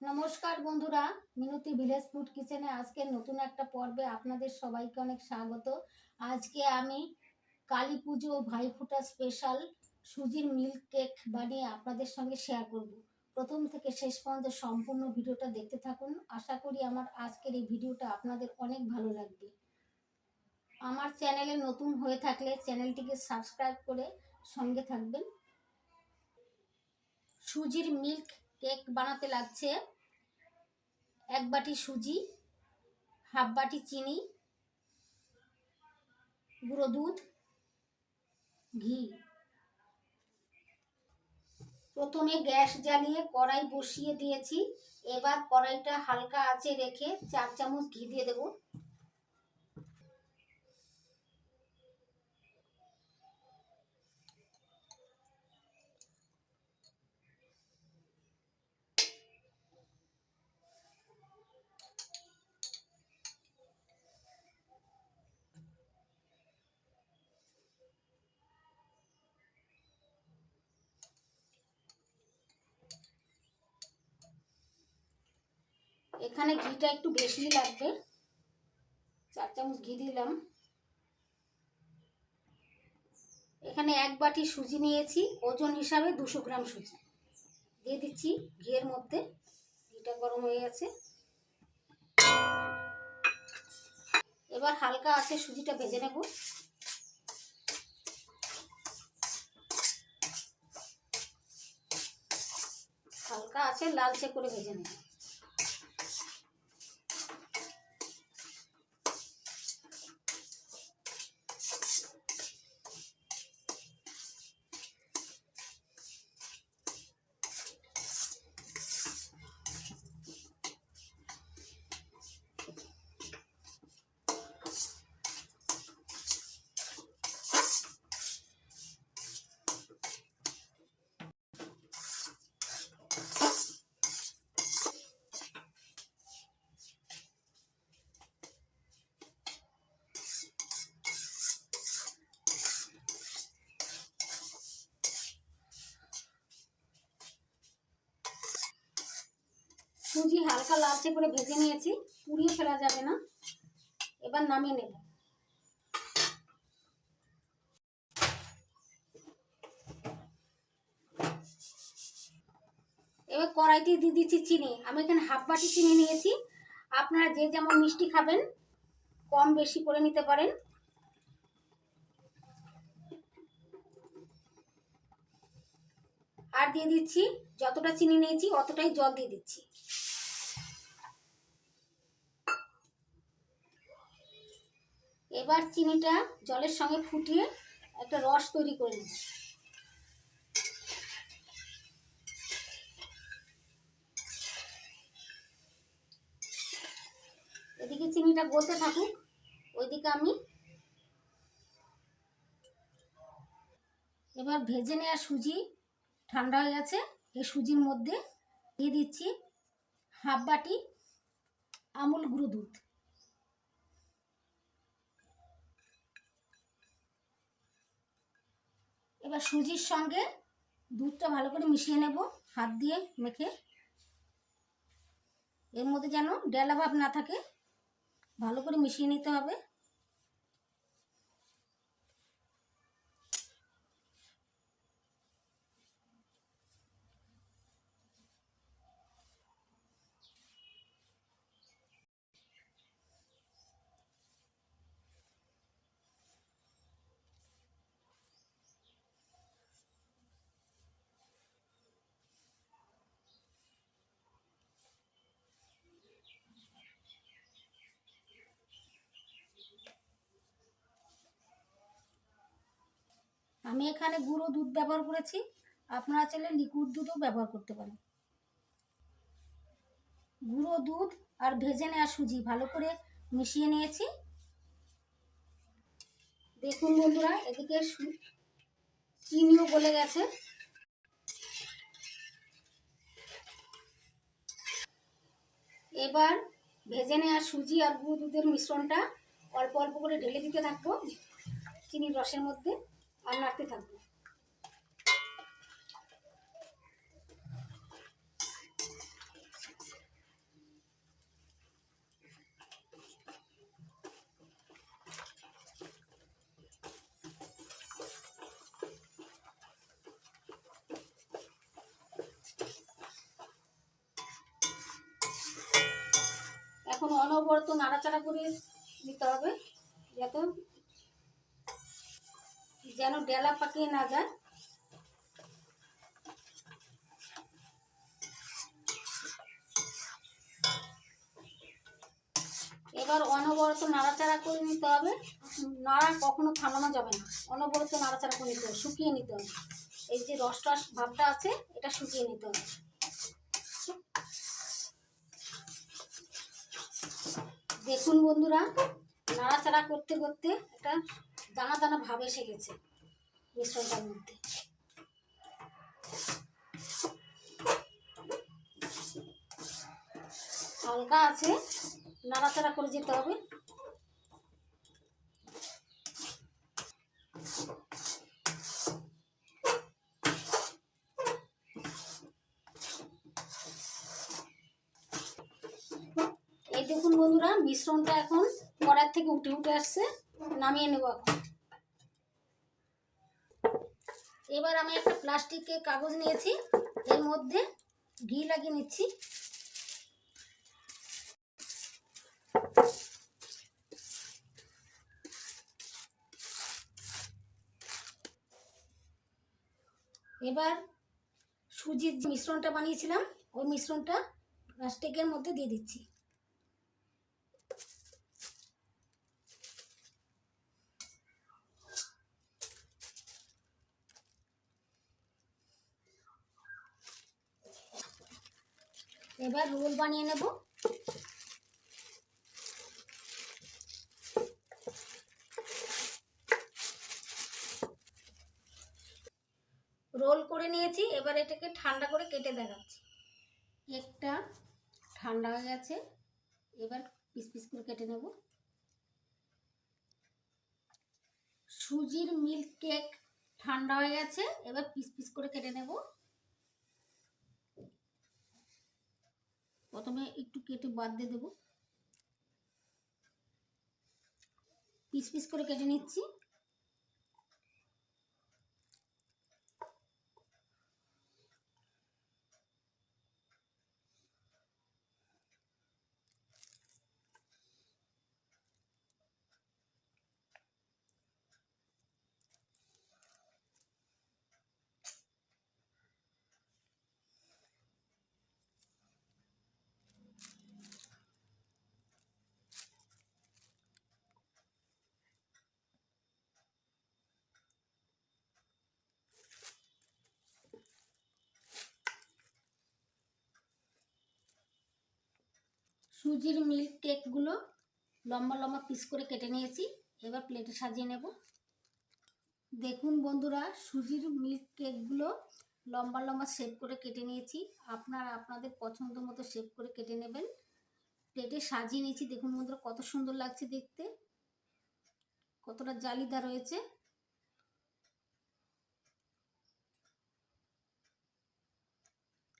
নমস্কার বন্ধুরা, মিনতি village food কিচেনে আজকে নতুন একটা পর্বে আপনাদের সবাইকে অনেক স্বাগত। আজকে আমি কালী পুজো ভাইফোঁটা স্পেশাল সুজির মিল্ক কেক বানিয়ে আপনাদের সঙ্গে শেয়ার করব। প্রথম থেকে শেষ পর্যন্ত সম্পূর্ণ ভিডিওটা দেখতে থাকুন। আশা করি আমার আজকের এই ভিডিওটা আপনাদের অনেক ভালো লাগবে। আমার চ্যানেলে নতুন হয়ে থাকলে চ্যানেলটিকে সাবস্ক্রাইব করে সঙ্গে থাকবেন। সুজির মিল্ক কেক বানাতে লাগছে। এক বাটি সুজি, হাফ বাটি চিনি, গুঁড়ো দুধ, ঘি। প্রথমে গ্যাস জ্বালিয়ে কড়াই বসিয়ে দিয়েছি। এবার কড়াইটা হালকা আঁচে রেখে চার চামচ ঘি দিয়ে দেবো। এখানে ঘিটা একটু বেশি লাগবে। চার চামচ ঘি দিলাম। এখানে এক বাটি সুজি নিয়েছি। ওজন হিসাবে দুশো গ্রাম সুজি। দিয়ে দিচ্ছি ঘিয়ের মধ্যে। ঘিটা গরম হয়ে গেছে। এবার হালকা আছে সুজিটা ভেজে নেব। হালকা আছে, লালচে করে ভেজে নেব। সুজি হালকা লালচে করে ভেজে নিয়েছি, পুড়িয়ে ফেলা যাবে না। এবার নামিয়ে নেব। এবার কড়াইতে দিয়ে দিচ্ছি চিনি। আমি এখানে হাফ বাটি চিনি নিয়েছি। আপনারা যে যেমন মিষ্টি খাবেন, কম বেশি করে নিতে পারেন। আর দিয়ে দিচ্ছি, যতটা চিনি নিয়েছি, অতটাই জল দিয়ে দিচ্ছি। এবার চিনিটা জলের সঙ্গে ফুটিয়ে একটা রস তৈরি করে নেব এদিকে চিনিটা গলতে থাকুক, ওইদিকে আমি এবার ভেজে নেওয়া সুজি ঠান্ডা হয়ে গেছে, এই সুজির মধ্যে দিয়ে দিচ্ছি হাফ বাটি আমুল গুঁড়ো দুধ। এবার সুজির সঙ্গে দুধটা ভালো করে মিশিয়ে নেব, হাত দিয়ে মেখে। এর মধ্যে যেন ডেলা ভাব না থাকে, ভালো করে মিশিয়ে নিতে হবে। আমি এখানে গুঁড়ো দুধ ব্যবহার করেছি। আপনারা চাইলে লিকুইড দুধও ব্যবহার করতে পারেন। গুঁড়ো দুধ আর ভেজে নেওয়া সুজি ভালো করে মিশিয়ে নিয়েছি। দেখুন বন্ধুরা, এদিকে চিনিও গলে গেছে। এবার ভেজে নেওয়া সুজি আর গুঁড়ো দুধের মিশ্রণটা অল্প অল্প করে ঢেলে দিতে থাকব চিনির রসের মধ্যে আর নাড়তে থাকব এখন অনবরত নাড়াচাড়া করে দিতে হবে, যাতে যেন ডেলা পাকিয়ে না যায়। এবার অনবরত নাড়াচাড়া করে নিতে হবে। নাড়া কখনো থামানো যাবে না। অনবরত নাড়াচাড়া করে নিতে হবে, শুকিয়ে নিতে হবে। এই যে রসটা ভাবটা আছে, এটা শুকিয়ে নিতে হবে। দেখুন বন্ধুরা, নাড়াচাড়া করতে করতে একটা দানা দানা ভাব এসে গেছে মিশ্রণটার মধ্যে। হালকা আছে, নাড়াচাড়া করে যেতে হবে। বন্ধুরা মিশ্রণটা এখন কড়ার থেকে উঠে উঠে আসছে, নামিয়ে নেব এখন। এবার আমি একটা প্লাস্টিকের কাগজ নিয়েছি, এর মধ্যে ঘি লাগিয়ে নিচ্ছি। এবার সুজির মিশ্রণটা বানিয়েছিলাম, ওই মিশ্রণটা প্লাস্টিকের মধ্যে দিয়ে দিচ্ছি। এবার রোল বানিয়ে নেব। রোল করে নিয়েছি, এবার এটাকে ঠান্ডা করে কেটে দেখাচ্ছি। একটা ঠান্ডা হয়ে গেছে, এবার পিস পিস করে কেটে নেব। সুজির মিল্ক কেক ঠান্ডা হয়ে গেছে, এবার পিস পিস করে কেটে নেব। প্রথমে একটু কেটে বাদ দিয়ে দেবো। পিস পিস করে কেটে নিচ্ছি। সুজির মিল্ক কেকগুলো লম্বা লম্বা পিস করে কেটে নিয়েছি। এবার প্লেটে সাজিয়ে নেব। দেখুন বন্ধুরা, সুজির মিল্ক কেকগুলো লম্বা লম্বা শেপ করে কেটে নিয়েছি। আপনারা আপনাদের পছন্দ মতো শেপ করে কেটে নেবেন। প্লেটে সাজিয়ে নিয়েছি। দেখুন বন্ধুরা, কত সুন্দর লাগছে দেখতে। কতটা জালিদার রয়েছে।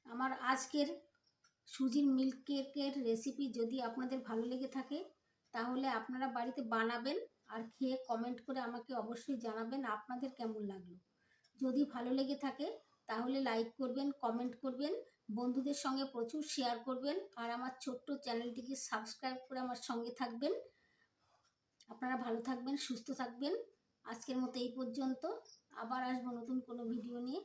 আমার আজকের সুজির মিল্ক কেকের রেসিপি যদি আপনাদের ভালো লেগে থাকে, তাহলে আপনারা বাড়িতে বানাবেন আর খেয়ে কমেন্ট করে আমাকে অবশ্যই জানাবেন আপনাদের কেমন লাগল। যদি ভালো লেগে থাকে, তাহলে লাইক করবেন কমেন্ট করবেন, বন্ধুদের সঙ্গে প্রচুর শেয়ার করবেন, আর আমার ছোট্ট চ্যানেলটিকে সাবস্ক্রাইব করে আমার সঙ্গে থাকবেন। আপনারা ভালো থাকবেন, সুস্থ থাকবেন। আজকের মতো এই পর্যন্ত। আবার আসব নতুন কোনো ভিডিও নিয়ে।